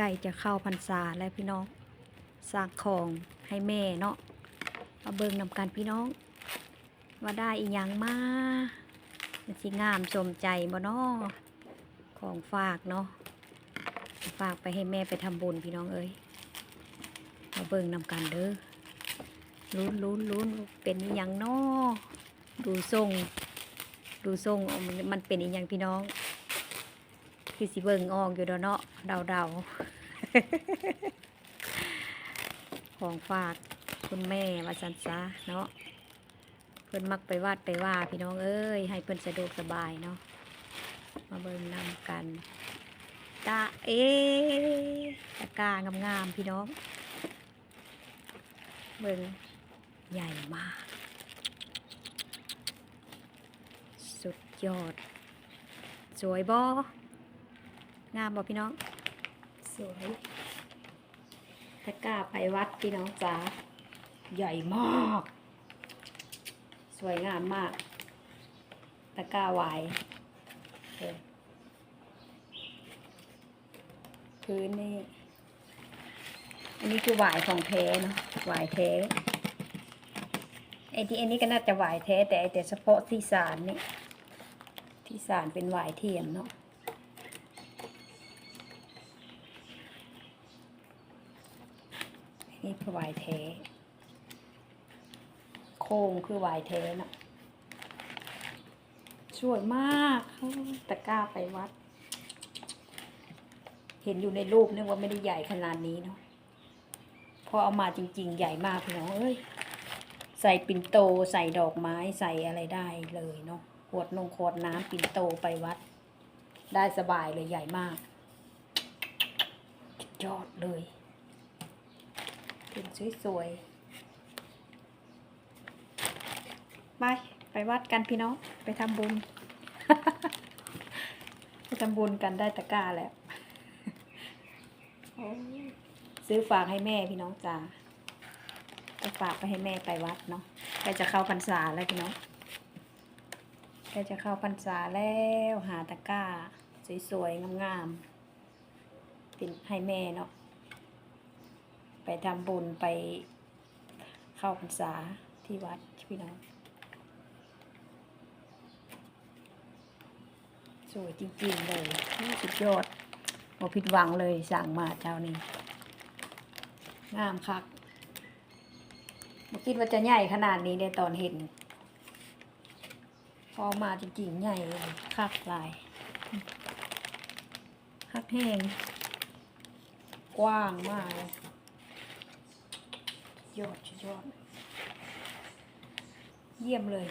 ใกล้จะเข้าพรรษาแล้วพี่น้องสร้างของให้แม่เนาะมาเบิ่งนำกันพี่น้อง ว่าได้อีหยังมามันสิงามสมใจบ่นาะของฝากเนาะฝากไปให้แม่ไปทำบุญพี่น้องเอ้ยมาเบิ่งนำกันเด้อลุ้นลุ้นลุ้นเป็นอีหยังเนาะดูทรง ดูทรงมันเป็นอีหยังพี่น้อง คือสิเบิ่งออกอยู่เดอเนาะเดาเดาของฝากคุณแม่ว่าสันซะเนาะเพิ่นมักไปวาดไปว่าพี่น้องเอ้ยให้เพิ่นสะดวกสบายเนาะมาเบิ่งนำกันตาเอะตะกร้างามๆพี่น้อง เบิ่งใหญ่มาก สุดยอด สวยบ่ งามบ่พี่น้อง สวยตะกร้าไปวัดพี่น้องจ๋าใหญ่มาก สวยงามมาก ตะกร้าหวายพื้นนี่ อันนี้คือหวายของแท้เนาะหวายแท้ไอ้ที่อันนี้ก็น่าจะหวายแท้แต่แต่เฉพาะที่สารนี่ ที่สารเป็นหวายเทียมเนาะ นี่คือวายแท้ โค้งคือวายแท้เนาะสวยมากตะกร้าไปวัด เห็นอยู่ในรูปนึกว่าไม่ได้ใหญ่ขนาดนี้เนาะพอเอามาจริง ๆ ใหญ่มากพี่น้องเอ้ยใส่ปิ่นโตใส่ดอกไม้ใส่อะไรได้เลยเนาะขวดนงขวดน้ำปิ่นโตไปวัด ได้สบายเลยใหญ่มากยอดเลย เป็นสวยๆ ไป ไปวัดกันพี่น้อง ไปทำบุญ ไปทำบุญกันได้ตะกร้าแล้ว ซื้อฝากให้แม่พี่น้องจ้าจะฝากไปให้แม่ไปวัดเนาะใกล้จะเข้าพรรษาแล้วพี่น้องใกล้จะเข้าพรรษาแล้วหาตะกร้า สวยๆงามๆเป็นให้แม่เนาะ ไปทำบุญไปเข้าพรรษาที่วัดพี่น้องสวยจริงๆเลยโอ้สุดยอดบ่ผิดหวังเลยสั่งมาเจ้านี้งามคักบ่คิดว่าจะใหญ่ขนาดนี้ในตอนเห็น พอมาจริงๆใหญ่เลยคักลายคักแห้งกว้างมากเลย ยอดสุดยอด เยี่ยมเลย